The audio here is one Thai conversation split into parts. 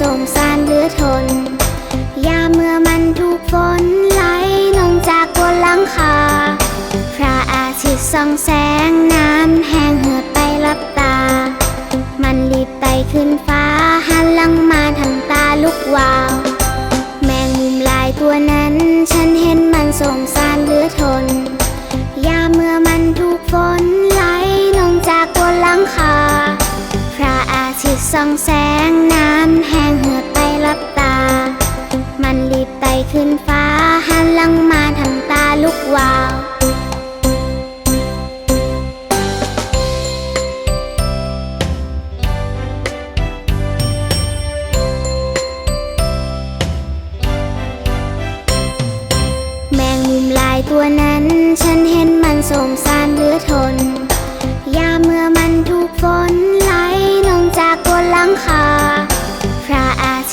สมสารเหลือทน ยามเมื่อมันถูกฝนไหลลงจากบนหลังคา พระอาทิตย์ส่องแสงน้ำแห้งเหือดไปรับตา มันรีบไต่ขึ้นฟ้าหันหลังมาทางตาลุกวาว แมงมุมลายตัวนั้นฉันเห็นมันสงสารเหลือทน ยามเมื่อมันถูกฝนไหลลงจากบนหลังคา ส่องแสงน้ำแห้งเหือดไปรับตา มันรีบไต่ขึ้นฟ้าหันหลังมาทางตาลุกวาว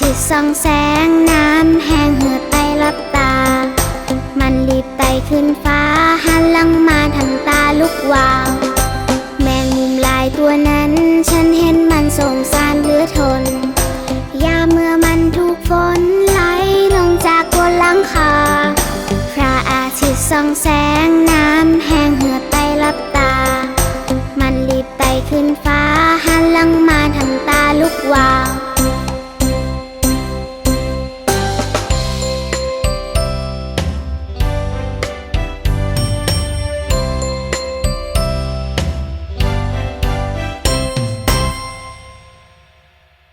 อาทิตย์ส่องแสงน้ำแห้งเหือดไปรับตา มันรีบไต่ขึ้นฟ้าหันหลังมาทางตาลุกวาว แมงมุมลายตัวนั้น ฉันเห็นมันสงสารเหลือทน ยามเมื่อมันถูกฝนไหลลงจากบนหลังคา พระอาทิตย์ส่องแสงน้ำแห้งเหือดไปรับตา มันรีบไต่ขึ้นฟ้าหันหลังมาทางตาลุกวาว